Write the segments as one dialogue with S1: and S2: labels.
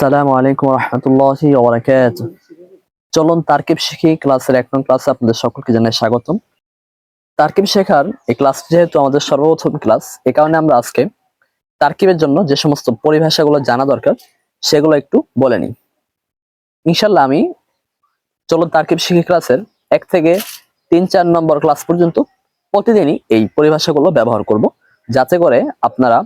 S1: আসসালামু আলাইকুম রহমতুল্লাহি ওবরাকাত চলুন তারকিব শিখি, ক্লাসের এক নং ক্লাসে আপনাদের সকলকে জানাই স্বাগতম। তারকিব শেখার এই ক্লাসটি যেহেতু আমাদের সর্বপ্রথম ক্লাস, এ কারণে আমরা আজকে তারকিবের জন্য যে সমস্ত পরিভাষাগুলো জানা দরকার, সেগুলো একটু বলে নিই। ইনশাল্লাহ আমি চলুন তারকিব শিখি ক্লাসের এক থেকে তিন চার নম্বর ক্লাস পর্যন্ত প্রতিদিনই এই পরিভাষাগুলো ব্যবহার করব, যাতে করে আপনারা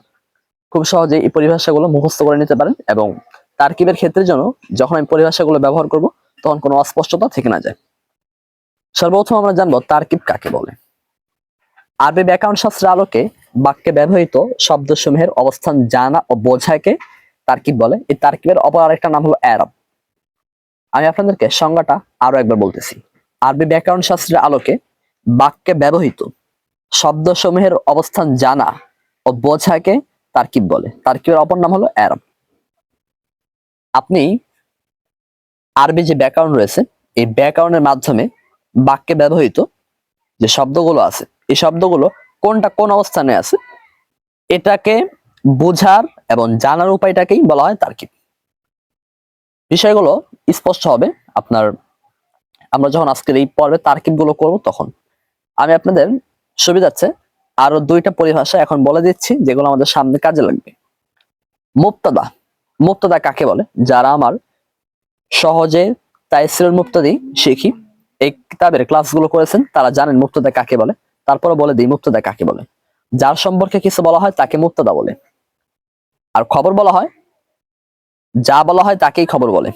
S1: খুব সহজে এই পরিভাষাগুলো মুখস্থ করে নিতে পারেন এবং তারকিবের ক্ষেত্রে যেন যখন আমি পরিভাষাগুলো ব্যবহার করব, তখন কোনো অস্পষ্টতা থেকে না যায়। সর্বপ্রথম আমরা জানব তারকিব কাকে বলে। আরবি ব্যাকরণ শাস্ত্রের আলোকে বাক্যে ব্যবহৃত শব্দসমূহের অবস্থান জানা ও বোঝাকে তারকিব বলে। এই তারকিবের অপর আরেকটা নাম হলো অ্যারব। আমি আপনাদেরকে সংজ্ঞাটা আরও একবার বলতেছি। আরবি ব্যাকরণ শাস্ত্রের আলোকে বাক্যে ব্যবহৃত শব্দসমূহের অবস্থান জানা ও বোঝাকে তারকিব বলে। তারকিবের অপর নাম হলো অ্যারব। আপনি আরবি যে ব্যাকরণ রয়েছে, এই ব্যাকরণের মাধ্যমে বাক্যে ব্যবহৃত যে শব্দগুলো আছে, এই শব্দগুলো কোনটা কোন অবস্থানে আছে, এটাকে বোঝার এবং জানার উপায়টাকেই বলা হয় তার্কিব। বিষয়গুলো স্পষ্ট হবে। আপনার, আমরা যখন আজকের এই পর্বে তার্কিবগুলো করব তখন, আমি আপনাদের সুবিধাচ্ছে আরও দুইটা পরিভাষা এখন বলে দিচ্ছি, যেগুলো আমাদের সামনে কাজে লাগবে। মুক্তাদা মুক্তাদা কাকে বলে? যারা আমার সহজে তাইসিরুল মুক্তাদি শিখি, এই কিতাবের ক্লাসগুলো করেছেন, তারা জানেন মুক্তাদা কাকে বলে। তারপরে বলে দিই, মুক্তাদা কাকে বলে? যার সম্পর্কে কিছু বলা হয়, তাকে মুক্তদা বলে। আর খবর বলা হয়, যা বলা হয়, তাকেই খবর বলে।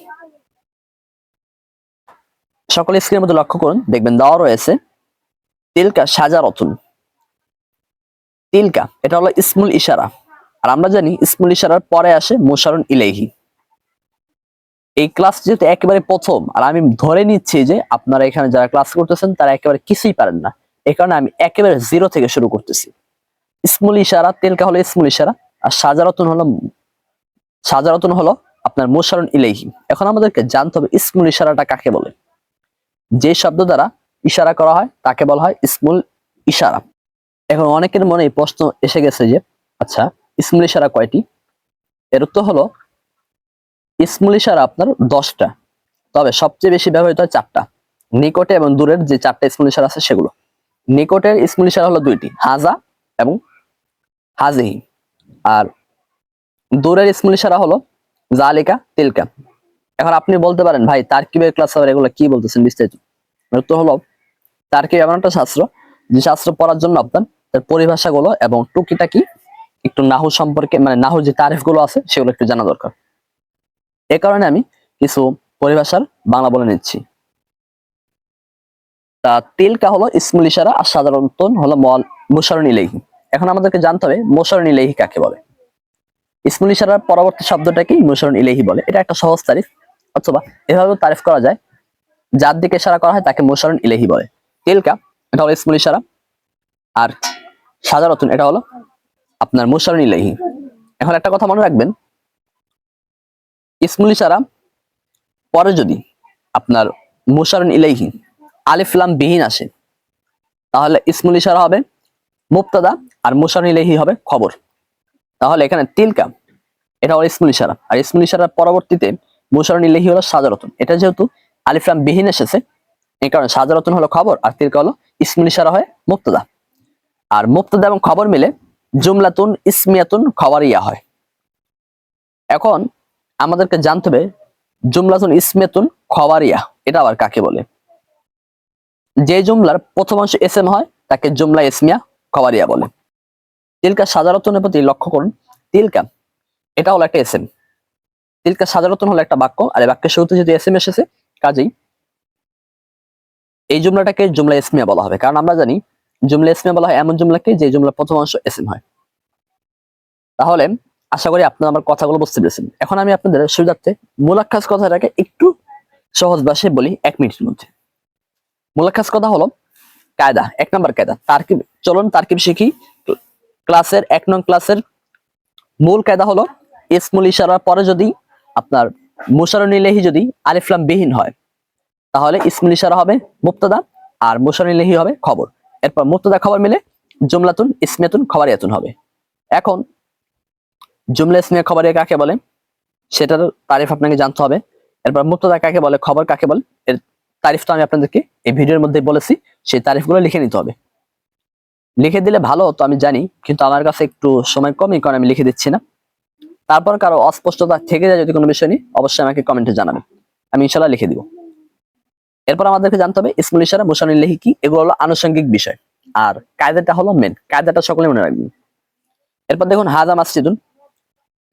S1: সকল স্ক্রিনের মধ্যে লক্ষ্য করুন, দেখবেন দেওয়া রয়েছে, তিলকা সাজা রতুন তিলকা, এটা হলো ইসমুল ইশারা। আর আমরা জানি ইসমুল ইশারার পরে আসে মোশারুন ইলেহি এই ক্লাস যেহেতু একেবারে প্রথম, আর আমি ধরে নিচ্ছি যে আপনারা এখানে যারা ক্লাস করতেছেন, তারা একেবারে কিছুই পারেন না। এই কারণে আমি একেবারে জিরো থেকে শুরু করতেছি। ইসমুল ইশারা, তেলকা হলো ইসমুল ইশারা, আর সাজারতন হলো সাজারতন হলো আপনার মোশারুন ইলেহি এখন আমাদেরকে জানতে হবে ইসমুল ইশারাটা কাকে বলে? যে শব্দ দ্বারা ইশারা করা হয়, তাকে বলা হয় ইসমুল ইশারা। এখন অনেকের মনে প্রশ্ন এসে গেছে যে আচ্ছা ইসমুল ইশারা কয়টি? এর উত্তর হলো, ইসমুল ইশারা আপনার দশটা, তবে সবচেয়ে বেশি ব্যবহৃত হয় চারটা। নিকটে এবং দূরের যে চারটা ইসমুল ইশারা আছে সেগুলো। নিকটের ইসমুল ইশারা হলো দুইটি, হাজা এবং হাজিহি। আর দূরের ইসমুল ইশারা হলো, জালিকা তিলকা। এখন আপনি বলতে পারেন, ভাই, তারকিবের ক্লাস আবার এগুলো কি বলতেছেন বিস্তারিত? এর উত্তর হলো, তারকিব এমন একটা শাস্ত্র, যে শাস্ত্র পড়ার জন্য আপনার তার পরিভাষাগুলো এবং টুকিটাকি একটু নাহু সম্পর্কে মানে নাহুর যে তারিফগুলো আছে, সেগুলো একটু জানা দরকার। এ কারণে আমি কিছু পরিভাষার বাংলা বলে নিচ্ছি। তা তিলকা হলো ইসমুল ইশারা, আর সাধারণত হলো মুশারণ ইলেহি এখন আমাদেরকে জানতে হবে, মোশারণ ইলেহি কাকে বলে? ইসমুল ইশারার পরবর্তী শব্দটাকে মুশারণ ইলেহি বলে? এটা একটা সহজ তারিফ, অথবা এভাবে তারিফ করা যায়, যার দিকে ইশারা করা হয় তাকে মুশারণ ইলেহি বলে। তিলকা, এটা হলো ইসমুল ইশারা, আর সাধারণত এটা হলো আপনার মুশারণ ইলাহি এখন একটা কথা মনে রাখবেন। ইসমুল ইশারা, পরে যদি আপনার মুশারণ ইলাইহি আলিফলাম বিহীন আসে, তাহলে ইসমুল ইশারা হবে মুক্তাদা আর মুশারণ ইলাইহি হবে খবর। তাহলে এখানে তিলকা, এটা হলো ইসমুল ইশারা। আর ইসমুল ইশারার পরবর্তীতে মুশারণ ইলাইহি হলো সাজারতন এটা যেহেতু আলিফলাম বিহীন এসেছে এই কারণে সাজারতুন হলো খবর, আর তিলকা হলো ইসমুল ইশারা হয় মুক্তাদা আর মুক্তাদা এবং খবর মিলে জুমলাতুন ইসমিয়াতুন খবরিয়া হয়। এখন আমাদেরকে জানতে হবে জুমলাতুন ইসমিয়াতুন খবরিয়া এটা আবার কাকে বলে? যে জুমলার প্রথম অংশ এস এম হয়, তাকে জুমলা ইসমিয়া খবরিয়া বলে। তিলকা সাজারতনের প্রতি লক্ষ্য করুন। তিলকা এটা হলো একটা এস এম তিলকা সাজারতন হলো একটা বাক্য, আর এই বাক্যের শুরুতে যদি এস এম এসেছে, কাজেই এই জুমলাটাকে জুমলা ইসমিয়া বলা হবে। কারণ আমরা জানি জুমলা ইসমিয়া বলা হয়, এমন জুমলাকে যে জুমলার প্রথম অংশ এসএম হয়। তাহলে আশা করি আপনারা আমার কথাগুলো বুঝতে পেরেছেন। এখন আমি আপনাদের সুবিধার্থে মূলাক্ষাস কথাটাকে একটু সহজ ভাষায় বলি এক মিনিটের মধ্যে। মূলাক্ষাস কথা হলো কায়দা, এক নম্বর কায়দা। তারকিব, চলুন তারকিব শিখি। ক্লাসের, এক নং ক্লাসের মূল কায়দা হলো ইসমুল ইশারার পরে যদি আপনার মুশারুন ইলাহি যদি আলিফলাম বিহীন হয়, তাহলে ইসমুল ইশারা হবে মুক্তাদা আর মুশারুন ইলাহি হবে খবর। এরপর মুক্তদা খবর মিলে জুমলাতুন ইসমিয়াতুন খবরিয়াতুন হবে। এখন জুমলা ইসমিয়া খবরিয়া কাকে বলে? সেটার তারিফ আপনাকে জানতে হবে। এরপর মুক্তদা কাকে বলে? খবর কাকে বলে? এর তারিফটা আমি আপনাদেরকে এই ভিডিওর মধ্যে বলেছি, সেই তারিফগুলো লিখে নিতে হবে। লিখে দিলে ভালো তো আমি জানি, কিন্তু আমার কাছে একটু সময় কমই কারণ আমি লিখে দিচ্ছি না। তারপর কারও অস্পষ্টতা থেকে যায় যদি কোনো বিষয় নেই অবশ্যই আমাকে কমেন্টে জানাবেন। আমি ইনশাল্লাহ লিখে দিব। এরপর আমাদেরকে জানতে হবে ইসমুল ইশারা মুসানিল্লাহি কি? এগুলো হলো আনুষঙ্গিক বিষয়। আর কায়দাটা হলো মেন কায়দাটা সকলে মনে রাখবেন। এরপর দেখুন, হাজা মাসজিদুন।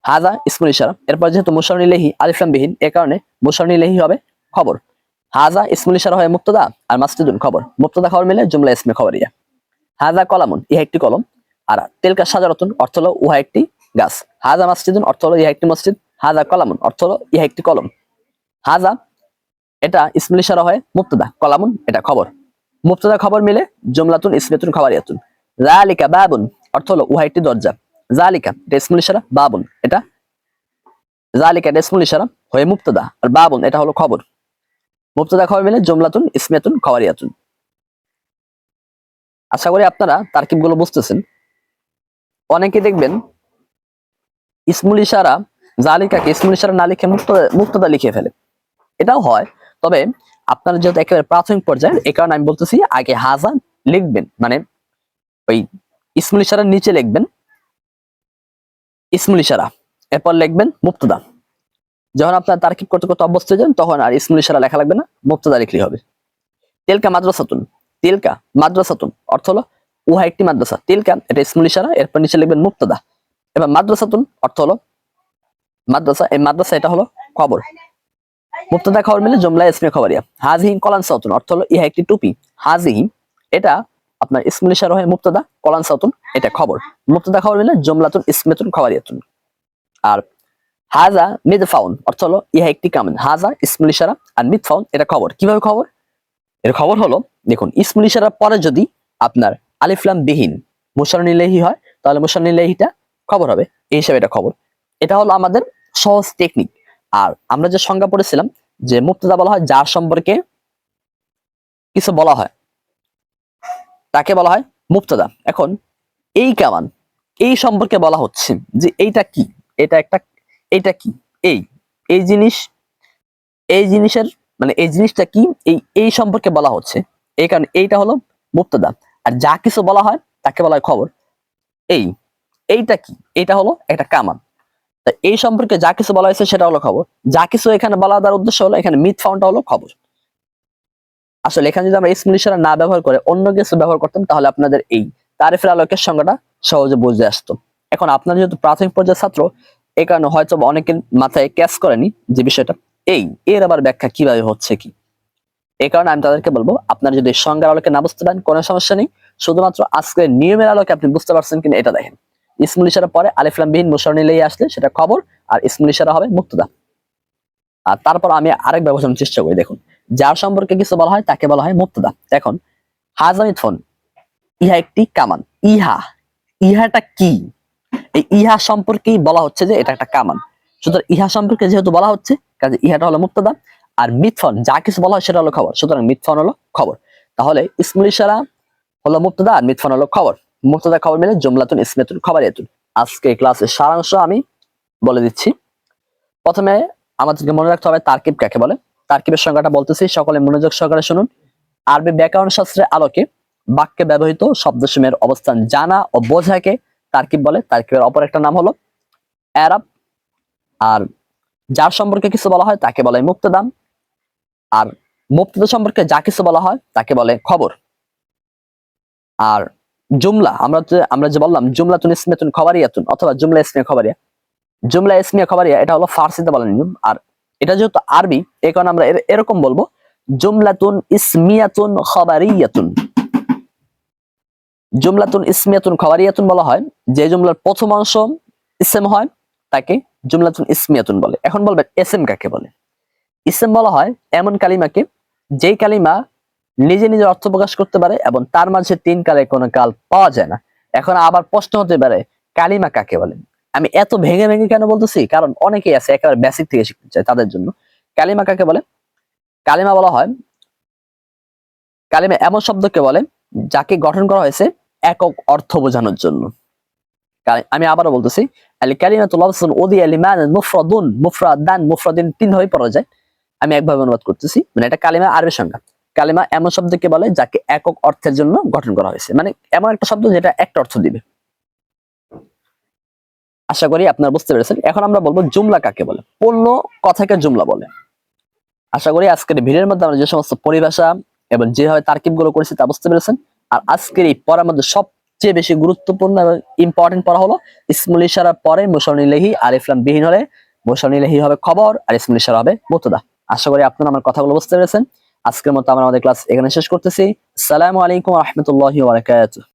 S1: হাজা ইসমুল ইশারা। এরপর যেহেতু মুসানিল্লাহি আলিফলাম বিহীন এ কারণে মুসানিল্লাহি হবে খবর। হাজা ইসমুল ইশারা হয় মুক্তদা আর মাসজিদুন খবর। মুক্তদা খবর মিলে জুমলা ইসমে খবরিয়া। হাজা কলামুন, ইহা একটি কলম। আর তেলকা সাজারতুন, অর্থ হলো উহা একটি গাছ। হাজা মাসজিদুন, অর্থ হলো ইহা একটি মসজিদ। হাজা কলামুন, অর্থ হলো ইহা একটি কলম। হাজা এটা ইসমুল ইশারা হয় মুক্তদা কলামুন, এটা খবর। মুক্তদা খবর মিলে জুমলাতুন ইসমেতুন খবরিয়াতুন। জালিকা বাবুন, অর্থ হলো উহা একটি দরজা। জালিকা এটা ইসমুল ইশারা, বাবুন, এটা জালিকা এটা ইসমুল ইশারা হয়ে মুক্তদা আর বাবুন, এটা হলো খবর। মুক্তদা খবর মিলে জুমলাতুন ইসমেতুন খবরিয়াতুন। আশা করি আপনারা তারকিবগুলো বুঝতেছেন। অনেকে দেখবেন ইসমুল ইশারা জালিকাকে ইসমুল ইশারা না লিখে মুক্তদা লিখে ফেলে। এটাও হয় তবে আপনারা যেহেতু একেবারে প্রাথমিক পর্যায়ে এই কারণে আমি বলতেছি আগে হাজা লিখবেন মানে ওই ইসমুল ইশারার নিচে লিখবেন। ইসমুল ইশারা, এরপর লিখবেন মুক্তদা যখন আপনার তারকিব করতে করতে অভ্যস্ত হয়ে যান, তখন আর ইসমুল ইশারা লেখা লাগবে না মুক্তদা লিখলেই হবে। তেলকা মাদ্রাসাতুন, তিলকা মাদ্রাসাতুন, অর্থ হলো উহা একটি মাদ্রাসা। তিলকা, এটা ইসমুল ইশারা, এরপর নিচে লিখবেন মুক্তদা এবার মাদ্রাসাতুন, অর্থ হলো মাদ্রাসা, এই মাদ্রাসা এটা হলো খবর মুক্তদা খবর মিলে জুমলা ইসমে খবরিয়া হাজিহিম কলান সাউতুন অর্থ হলো ইহা একটি টুপি। হাজিহিম এটা আপনার ইসমুল ইশারা হয় মুক্তদা, কলান সাউতুন এটা খবর। মুক্তদা খবর মিলে জুমলাতুন, ইসমেতুন খবরিয়াতুন আর হাজা মিদফাউন, অর্থ হলো ইহা একটি কামেন হাজা, ইসমুল ইশারা আর মিদফাউন, এটা খবর। কীভাবে খবর? এর খবর হলো, দেখুন, ইসমুল ইশারার পরে যদি আপনার আলিফলাম বিহীন মুসানিলেহি হয়, তাহলে মুসানিলেহিটা খবর হবে। এই হিসাবে এটা খবর। এটা হলো আমাদের সহজ টেকনিক আর আমরা যে সংজ্ঞা পড়েছিলাম যে মুক্তদা বলা হয় যার সম্পর্কে কিছু বলা হয়, তাকে বলা হয় মুক্তদা এখন এই কামান, এই সম্পর্কে বলা হচ্ছে যে এইটা কি? এটা একটা, এইটা কি? এই এই জিনিস, এই জিনিসের মানে এই জিনিসটা কি? এই এই সম্পর্কে বলা হচ্ছে। এই কারণে এইটা হলো মুক্তদা আর যা কিছু বলা হয়, তাকে বলা হয় খবর। এই, এইটা কি? এটা হলো একটা কামান। এই সম্পর্কে যা কিছু বলা হয়েছে সেটা হলো খবর। যা কিছু এখানে বলা দেওয়ার উদ্দেশ্য হলো, এখানে মিথ ফাউন্ডটা হলো খবর। আসলে এখানে যদি আমরা ইসমুল ইশারা না ব্যবহার করে অন্য কিছু ব্যবহার করতাম, তাহলে আপনাদের এই তারিফের আলোকের সংজ্ঞাটা সহজে বুঝে আসতো। এখন আপনার যেহেতু প্রাথমিক পর্যায়ের ছাত্র এই কারণে হয়তো অনেকের মাথায় ক্যাচ করেনি যে বিষয়টা। এই, এর আবার ব্যাখ্যা কীভাবে হচ্ছে কি? এই কারণে আমি তাদেরকে বলব, আপনার যদি সংজ্ঞার আলোকে না বুঝতে পারেন, কোনো সমস্যা নেই। শুধুমাত্র আজকের নিয়মের আলোকে আপনি বুঝতে পারছেন কিনা, এটা দেখেন। ইসমুল ইশারা পরে আলিফলাম বিহীন মুসরনিলেই আসলে সেটা খবর, আর ইসমুল ইশারা হবে মুক্তদা আর তারপর আমি আরেক ব্যবসার চেষ্টা করি, দেখুন। যার সম্পর্কে কিছু বলা হয়, তাকে বলা হয় মুক্তদা এখন হাজামিত ফোন ইহা একটি কামান। ইহা, ইহাটা কি? এই ইহা সম্পর্কেই বলা হচ্ছে যে এটা একটা কামান। সুতরাং ইহা সম্পর্কে যেহেতু বলা হচ্ছে, কাজে ইহাটা হলো মুক্তদা আর মিথফন, যা কিছু বলা হয় সেটা হলো খবর। সুতরাং মিথফন হলো খবর। তাহলে ইসমুল ইশারা হলো মুক্তদা আর মিথফন হলো খবর। মুক্তদা খবর মিলে জুমলাতুন ইসমেতুন খবরিয়াতুন। আজকে ক্লাসের সারাংশ আমি বলে দিচ্ছি। প্রথমে আমাদেরকে মনে রাখতে হবে তারকিব কাকে বলে? তারকিবের সংজ্ঞাটা বলতেছি, সকলে মনোযোগ সহকারে শুনুন। আরবি ব্যাকরণ শাস্ত্রের আলোকে বাক্যে ব্যবহৃত শব্দসমূহের অবস্থান জানা ও বোঝাকে তারকিব বলে। তারকিবের অপর একটা নাম হলো অ্যারাব। আর যার সম্পর্কে কিছু বলা হয় তাকে বলে মুক্তদাম আর মুক্তদা সম্পর্কে যা কিছু বলা হয় তাকে বলে খবর। আর জুমলা, আমরা আমরা যে বললাম জুমলা জুমলাতুন ইসমিয়াতুন খবরিয়াতুন, অথবা জুমলা ইসমিয়া খবরিয়া। জুমলা ইসমিয়া খবরিয়া, এটা হলো ফার্সিতে নিয়ম আর এটা যেহেতু আরবি, এই কারণে আমরা এরকম বলব, জুমলাতুন ইসমিয়াতুন খবরিয়াতুন। জুমলাতুন ইসমিয়াতুন খবরিয়াতুন বলা হয়, যে জুমলার প্রথম অংশ ইসেম হয়, তাকে জুমলাতুন ইসমিয়াতুন বলে। এখন বলবেন এসএম কাকে বলে? ইসেম বলা হয়, এমন কালিমাকে, যেই কালিমা নিজে নিজে অর্থ প্রকাশ করতে পারে এবং তার মাঝে তিন কালে কোনো কাল পাওয়া যায় না। এখন আবার প্রশ্ন হতে পারে, কালিমা কাকে বলেন আমি এত ভেঙে ভেঙে কেন বলতেছি? কারণ অনেকেই আছে একেবারে বেসিক থেকে শিখতে চায় তাদের জন্য। কালিমা কাকে বলে? কালিমা বলা হয়, কালিমা এমন শব্দকে বলে যাকে গঠন করা হয়েছে একক অর্থ বোঝানোর জন্য। আমি আবারও বলতেছি, আল কালিমাতু লাফজুন উদিয়া লিমানান মুফরাদুন মুফরাদান মুফরাদিন তিন ভাবে পড়া যায়। আমি একভাবে অনুবাদ করতেছি মানে এটা কালিমা আরবি সংজ্ঞা। কালিমা এমন শব্দকে বলে যাকে একক অর্থের জন্য গঠন করা হয়েছে। মানে এমন একটা শব্দ যেটা একটা অর্থ দিবে। আশা করি আপনারা বুঝতে পেরেছেন। এখন আমরা বলব জুমলা কাকে বলে? পূর্ণ কথাকে জুমলা বলে। আশা করি আজকের ভিডিওর মধ্যে আমরা যে সমস্ত পরিভাষা এবং যেভাবে তারকিবগুলো করেছি তা বুঝতে পেরেছেন। আর আজকের এই পড়ার মধ্যে সবচেয়ে বেশি গুরুত্বপূর্ণ এবং ইম্পর্টেন্ট পড়া হলো ইসমুল ইশারার পরে মুসলিহি আর ইসলাম বিহীন হলে মুসলিহি হবে খবর আর ইসমুল ইশারা হবে মুতদা আশা করি আপনারা আমার কথাগুলো বুঝতে পেরেছেন। আজকের মতো আমরা আমাদের ক্লাস এখানে শেষ করতেছি। আসসালামু আলাইকুম রহমতুল্লাহ ওয়াবারাকাতুহু